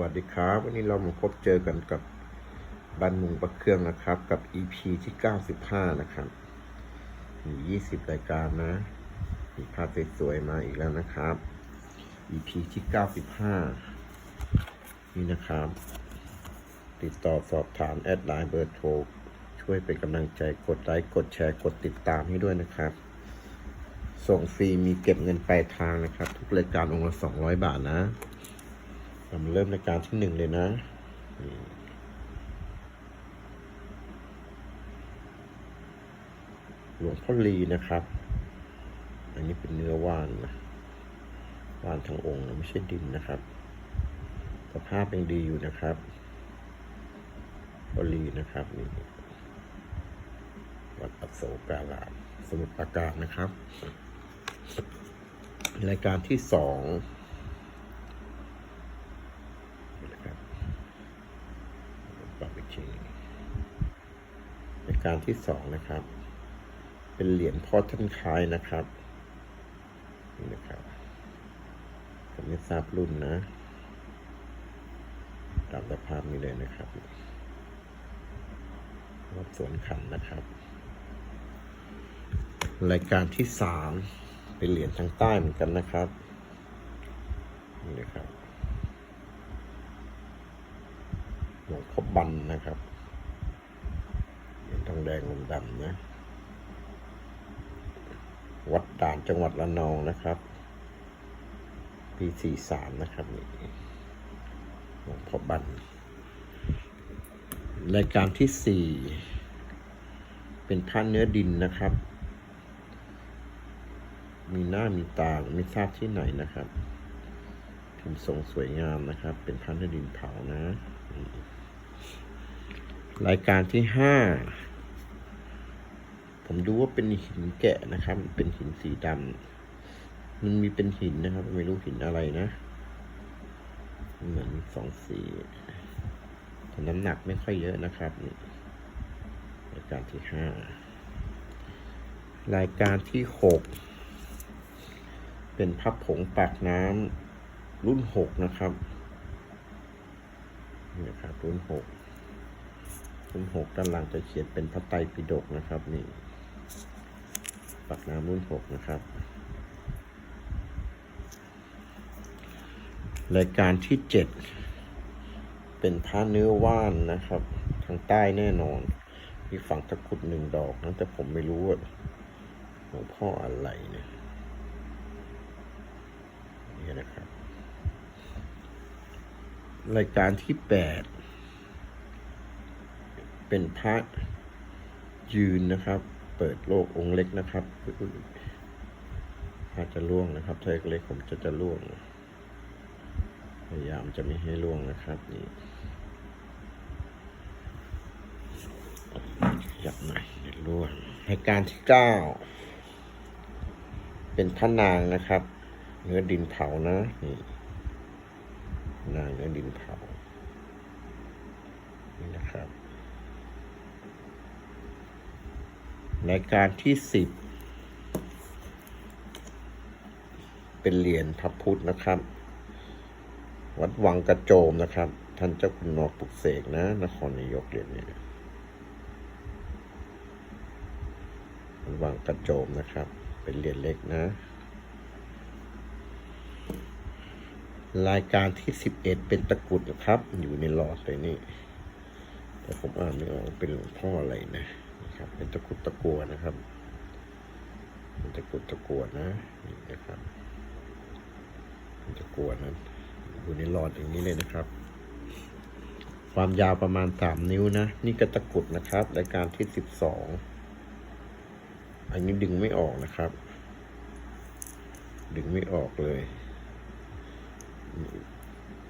วัสดีครับ วันนี้เรามาพบเจอกันกับบันมุงประเครื่องนะครับ กับ EP ที่ 95 นะครับมี20 รายการนะ มีภาพสวยๆมาอีกแล้วนะครับ EP ที่ 95 นี่นะครับ ติดต่อสอบถามแอดไลน์เบอร์โทร ช่วยเป็นกำลังใจกดไลค์กดแชร์กดติดตามให้ด้วยนะครับ ส่งฟรีมีเก็บเงินปลายทางนะครับ ทุกรายการองค์ละ200 บาทนะ เรามาเริ่มรายการที่หนึ่งเลยนะหลวงพ่อลีนะครับ อันนี้เป็นเนื้อว่านนะว่านทั้งองค์นะไม่ใช่ดินนะครับสภาพยังดีอยู่นะครับพ่อลีนะครับนี่วัดอโศการาม สมุทรปราการนะครับ รายการที่สอง นะครับ ปรับอีกทีในการที่สองนะครับ เป็นเหรียญพ่อท่านคายนะครับนี่นะครับผมไม่ทราบรุ่นนะตามสภาพนี้เลยนะครับวัดสวนขันนะครับ รายการที่สามเป็นเหรียญทางใต้เหมือนกันนะครับนี่นะครับ หลวงพ่อ บันนะครับเหรียญทองแดงลมดำนะ วัดด่านจังหวัดระนองนะครับ ปีสี่สามนะครับนี่หลวงพ่อบันรายการที่สี่เป็นท่านเนื้อดินนะครับ มีหน้ามีตาไม่ทราบที่ไหนนะครับพิมพ์ทรงสวยงามนะครับ เป็นท่านเนื้อดินเผานะ รายการที่ห้าผมดูว่าเป็นหินแกะนะครับเป็นหินสีดำมันมีเป็นหินนะครับ ไม่รู้หินอะไรนะ เหมือนสองสีแต่น้ำหนักไม่ค่อยเยอะนะครับรายการที่ห้ารายการที่หกเป็นพับผงปากน้ำรุ่นหกนะครับนี่นะครับรุ่นหก รุ่นหกด้านหลังจะเขียนเป็นพระไตรปิฎกนะครับนี่ปากน้ำรุ่นหกนะครับ รายการที่เจ็ดเป็นผ้าเนื้อว่านนะครับ ทางใต้แน่นอน มีฝั่งตะกุดหนึ่งดอกนะแต่ผมไม่รู้ว่าหลวงพ่ออะไรเนี่ยนี่นะครับ รายการที่แปด เป็นพระยืนนะครับ เปิดโลกองค์เล็กนะครับอาจจะล่วงนะครับถ้าเล็กผมจะจะล่วง พยายามจะไม่ให้ล่วงนะครับนี่ยับหน่อยเดี๋ยวล่วงรายการที่เก้าเป็นพระนางนะครับ เนื้อดินเผานะนี่นางเนื้อดินเผา นี่นะครับ รายการที่สิบเป็นเหรียญพระพุทธนะครับ วัดวังกระโจมนะครับ ท่านเจ้าคุณนอกปลุกเสกนะ นครนายกเหรียญนี้วัดวังกระโจมนะครับ เป็นเหรียญเล็กนะ รายการที่สิบเอ็ดเป็นตะกรุดนะครับ อยู่ในหลอดเลยนี่แต่ผมอ่านไม่ออกเป็นหลวงพ่ออะไรนะ นะครับ เป็นตะกรุดตะกัวนะครับเป็นตะกรุดตะกัวนะนี่นะครับเป็นตะกัวนั้นอยู่ในหลอดอย่างนี้เลยนะครับ ความยาวประมาณสามนิ้วนะ นี่ก็ตะกรุดนะครับรายการที่สิบสองอันนี้ดึงไม่ออกนะครับ ดึงไม่ออกเลย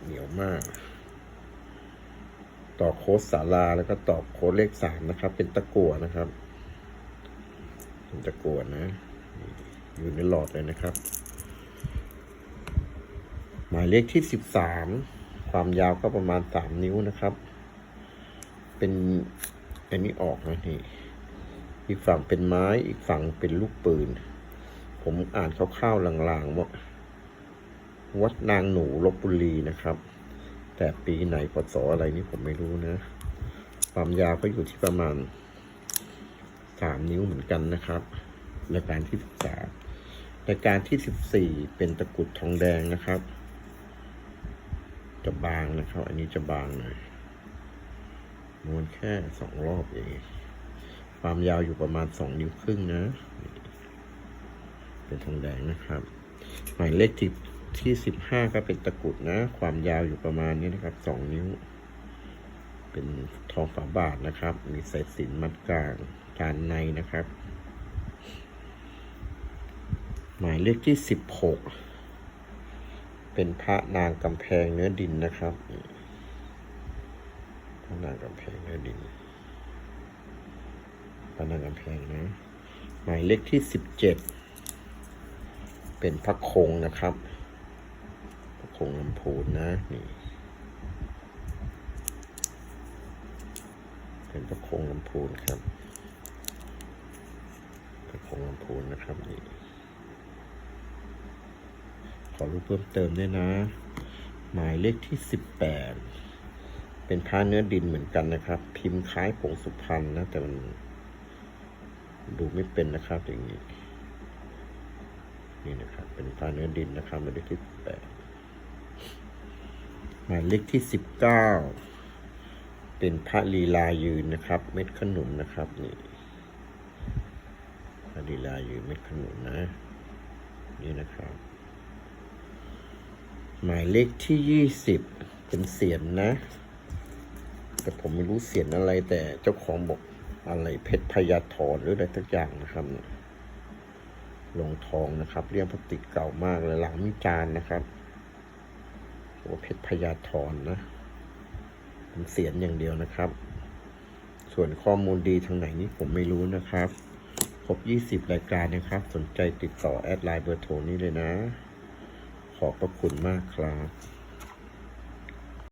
เหนียวมาก ต่อโค้ดสาราแล้วก็ต่อโค้ดเลขสามนะครับ เป็นตะกั่วนะครับ เป็นตะกั่วนะ อยู่ในหลอดเลยนะครับ หมายเลขที่สิบสามความยาวก็ประมาณสามนิ้วนะครับ เป็นอันนี้ออกนะนี่อีกฝั่งเป็นไม้อีกฝั่งเป็นลูกปืน ผมอ่านคร่าวๆลางๆว่าวัดนางหนูลบบุรีนะครับ แต่ปีไหนพศอะไรนี่ผมไม่รู้นะ ความยาวก็อยู่ที่ประมาณสามนิ้วเหมือนกันนะครับรายการที่สิบสามรายการที่สิบสี่เป็นตะกรุดทองแดงนะครับ จะบางนะครับ อันนี้จะบางหน่อยมวนแค่สองรอบเอง ความยาวอยู่ประมาณสองนิ้วครึ่งนะ เป็นทองแดงนะครับ หมายเลขที่ ที่สิบห้าก็เป็นตะกรุดนะ ความยาวอยู่ประมาณนี้นะครับสองนิ้ว เป็นทองฝาบาทนะครับ มีสายสิญจนมัดกลางการในนะครับ หมายเลขที่สิบหกเป็นพระนางกำแพงเนื้อดินนะครับพระนางกำแพงเนื้อดินพระนางกำแพงนะ หมายเลขที่สิบเจ็ดเป็นพระคงนะครับ พระคงลำพูนนะนี่เป็นพระคงลำพูนครับพระคงลำพูนนะครับนี่ขอรูปเพิ่มเติมด้วยนะ หมายเลขที่สิบแปดเป็นผ้าเนื้อดินเหมือนกันนะครับ พิมพ์คล้ายผงสุพรรณนะ แต่มันดูไม่เป็นนะครับอย่างนี้ นี่นะครับ เป็นผ้าเนื้อดินนะครับหมายเลขที่สิบแปด หมายเลขที่สิบเก้าเป็นพระลีลายืนนะครับ เม็ดขนุนนะครับนี่พระลีลายืนเม็ดขนุนนะ นี่นะครับ หมายเลขที่ยี่สิบเป็นเสียนนะ แต่ผมไม่รู้เสียนอะไรแต่เจ้าของบอกอะไรเพชรพยาธรหรืออะไรสักอย่างนะครับเนี่ยลงทองนะครับเรียงพลาสติกเก่ามากเลยหลังมิจานนะครับ ว่าเพชรพยาธรนะเป็นเสียนอย่างเดียวนะครับ ส่วนข้อมูลดีทางไหนนี่ผมไม่รู้นะครับ ครบ 20 รายการนะครับ สนใจติดต่อแอดไลน์เบอร์โทรนี้เลยนะ ขอบพระคุณมากครับ